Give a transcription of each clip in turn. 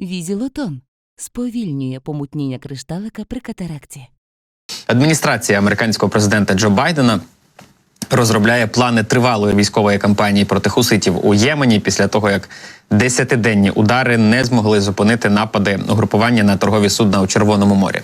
Візілотон сповільнює помутніння кришталика при катаракті. Адміністрація американського президента Джо Байдена розробляє плани тривалої військової кампанії проти хуситів у Ємені після того, як десятиденні удари не змогли зупинити напади угрупування на торгові судна у Червоному морі.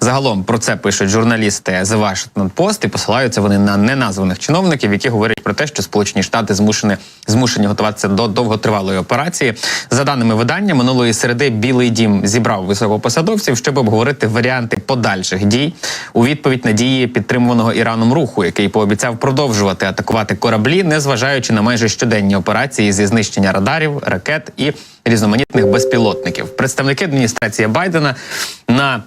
Загалом про це пишуть журналісти The Washington Post і посилаються вони на неназваних чиновників, які говорять про те, що Сполучені Штати змушені змушені готуватися до довготривалої операції. За даними видання, минулої середи Білий Дім зібрав високопосадовців, щоб обговорити варіанти подальших дій у відповідь на дії підтримуваного Іраном руху, який пообіцяв продовжувати атакувати кораблі, незважаючи на майже щоденні операції зі знищення радарів, ракет і різноманітних безпілотників. Представники адміністрації Байдена на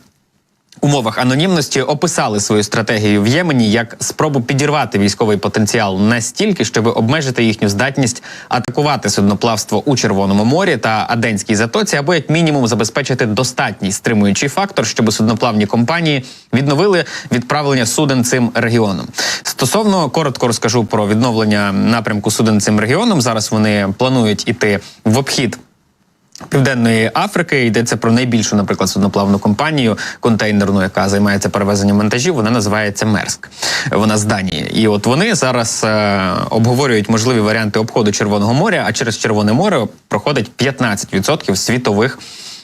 умовах анонімності описали свою стратегію в Ємені як спробу підірвати військовий потенціал настільки, щоб обмежити їхню здатність атакувати судноплавство у Червоному морі та Аденській затоці, або як мінімум забезпечити достатній стримуючий фактор, щоб судноплавні компанії відновили відправлення суден цим регіоном. Стосовно коротко розкажу про відновлення напрямку суден цим регіоном. Зараз вони планують іти в обхід. Південної Африки йдеться про найбільшу, наприклад, судноплавну компанію контейнерну, яка займається перевезенням вантажів. Вона називається Мерск. Вона з Данії. І от вони зараз е, обговорюють можливі варіанти обходу Червоного моря. А через Червоне море проходить 15% світових.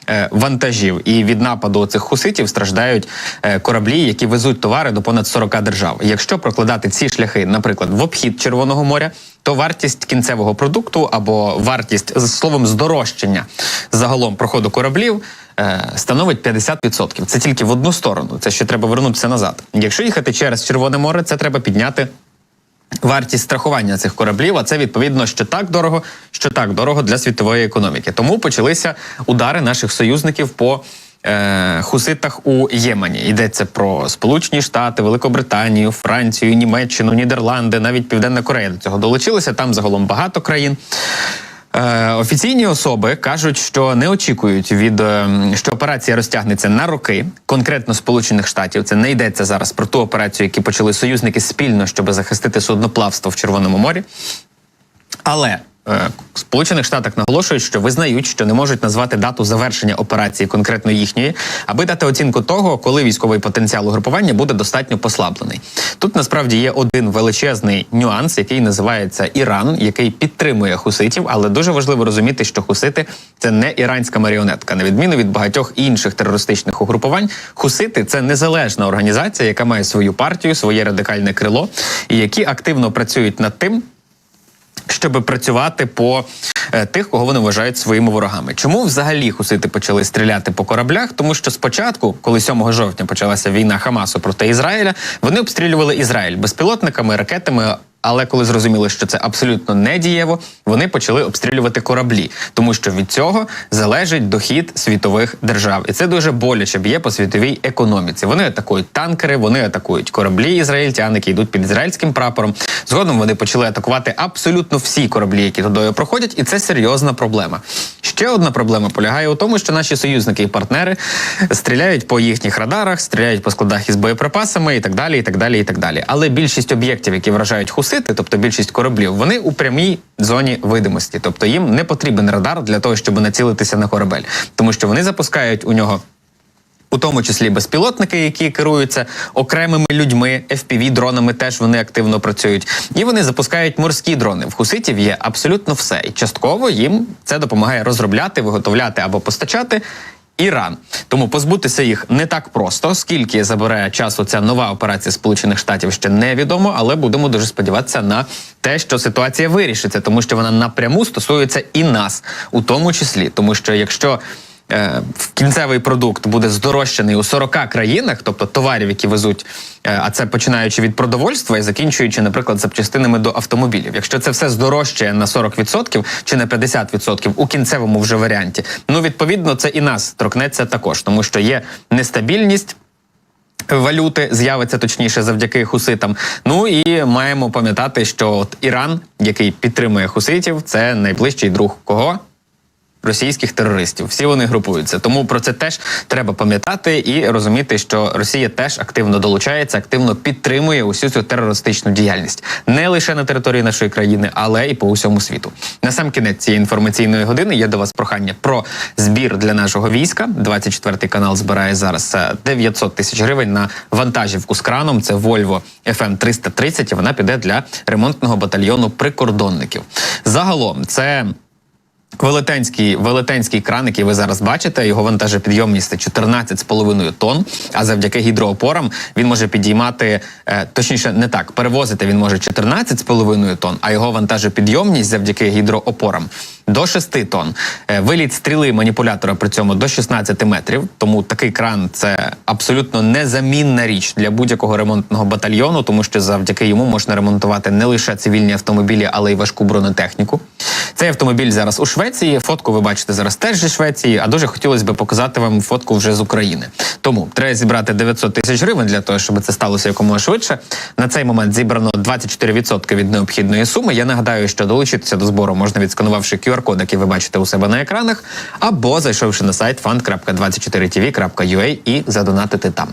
е, Вантажів і від нападу цих хуситів страждають е, кораблі, які везуть товари до понад 40 держав. Якщо прокладати ці шляхи, наприклад, в обхід Червоного моря, то вартість кінцевого продукту або вартість з словом здорожчання загалом проходу кораблів е, становить 50%. Це тільки в одну сторону. Це ще треба вернутися назад. Якщо їхати через Червоне море, це треба підняти. Вартість страхування цих кораблів, а це відповідно що так дорого, що так дорого для світової економіки. Тому почалися удари наших союзників по хуситах у Ємені. Йдеться про Сполучені Штати, Великобританію, Францію, Німеччину, Нідерланди, навіть Південна Корея до цього долучилися. Там загалом багато країн. Е, офіційні особи кажуть, що не очікують від е, що операція розтягнеться на роки, конкретно Сполучених Штатів. Це не йдеться зараз про ту операцію, яку почали союзники спільно, щоб захистити судноплавство в Червоному морі. Але е, Сполучених Штатах наголошують, що визнають, що не можуть назвати дату завершення операції, конкретно їхньої, аби дати оцінку того, коли військовий потенціал угрупування буде достатньо послаблений. Тут насправді є один величезний нюанс, який називається Іран, який підтримує хуситів, але дуже важливо розуміти, що хусити це не іранська маріонетка. На відміну від багатьох інших терористичних угрупувань, хусити це незалежна організація, яка має свою партію, своє радикальне крило, і які активно працюють над тим щоб працювати по е, тих, кого вони вважають своїми ворогами. Чому взагалі хусити почали стріляти по кораблях? Тому що спочатку, коли 7 жовтня почалася війна Хамасу проти Ізраїля, вони обстрілювали Ізраїль безпілотниками, ракетами. Але коли зрозуміли, що це абсолютно не дієво, вони почали обстрілювати кораблі, тому що від цього залежить дохід світових держав, і це дуже боляче б'є по світовій економіці. Вони атакують танкери, вони атакують кораблі ізраїльтян, які йдуть під ізраїльським прапором. Згодом вони почали атакувати абсолютно всі кораблі, які туди проходять, і це серйозна проблема. Ще одна проблема полягає у тому, що наші союзники і партнери стріляють по їхніх радарах, стріляють по складах із боєприпасами і так далі, і так далі, і так далі. Але більшість об'єктів, які вражають хусити, тобто більшість кораблів, вони у прямій зоні видимості, тобто їм не потрібен радар для того, щоб націлитися на корабель, тому що вони запускають у нього. У тому числі безпілотники, які керуються окремими людьми, fpv дронами теж вони активно працюють, і вони запускають морські дрони. В хуситів є абсолютно все, і частково їм це допомагає розробляти, виготовляти або постачати. Іран тому позбутися їх не так просто. Скільки забере часу ця нова операція Сполучених Штатів ще невідомо, але будемо дуже сподіватися на те, що ситуація вирішиться, тому що вона напряму стосується і нас, у тому числі, тому що якщо кінцевий продукт буде здорожчаний у 40 країнах, тобто товарів, які везуть, е, а це починаючи від продовольства і закінчуючи, наприклад, запчастинами до автомобілів. Якщо це все здорожчає на 40% чи на 50% у кінцевому вже варіанті, ну відповідно це і нас торкнеться також, тому що є нестабільність. Валюти з'явиться точніше завдяки хуситам. Ну і маємо пам'ятати, що от Іран, який підтримує хуситів, це найближчий друг кого? Російських терористів. Всі вони групуються. Тому про це теж треба пам'ятати і розуміти, що Росія теж активно долучається, активно підтримує усю цю терористичну діяльність не лише на території нашої країни, але і по усьому світу. На сам кінець цієї інформаційної години є до вас прохання про збір для нашого війська. 24 канал збирає зараз е, 900 тисяч гривень на вантажівку з краном. Це Volvo FM 330, і Вона піде для ремонтного батальйону прикордонників. Загалом це. Велетенський, велетенський кран, який ви зараз бачите, його вантажопідйомність це 14,5 тонн. А завдяки гідроопорам він може підіймати, е, точніше, не так, перевозити він може 14,5 тонн, а його вантажопідйомність завдяки гідроопорам до 6 тонн. Е, виліт стріли маніпулятора при цьому до 16 метрів. Тому такий кран це абсолютно незамінна річ для будь-якого ремонтного батальйону, тому що завдяки йому можна ремонтувати не лише цивільні автомобілі, але й важку бронетехніку. Цей автомобіль зараз у Швеції. Фотку ви бачите зараз теж зі Швеції. А дуже хотілося б показати вам фотку вже з України. Тому треба зібрати 900 тисяч гривень для того, щоб це сталося якомога швидше. На цей момент зібрано 24% від необхідної суми. Я нагадаю, що долучитися до збору можна відсканувавши QR-код, який ви бачите у себе на екранах, або зайшовши на сайт fund.24tv.ua і задонатити там.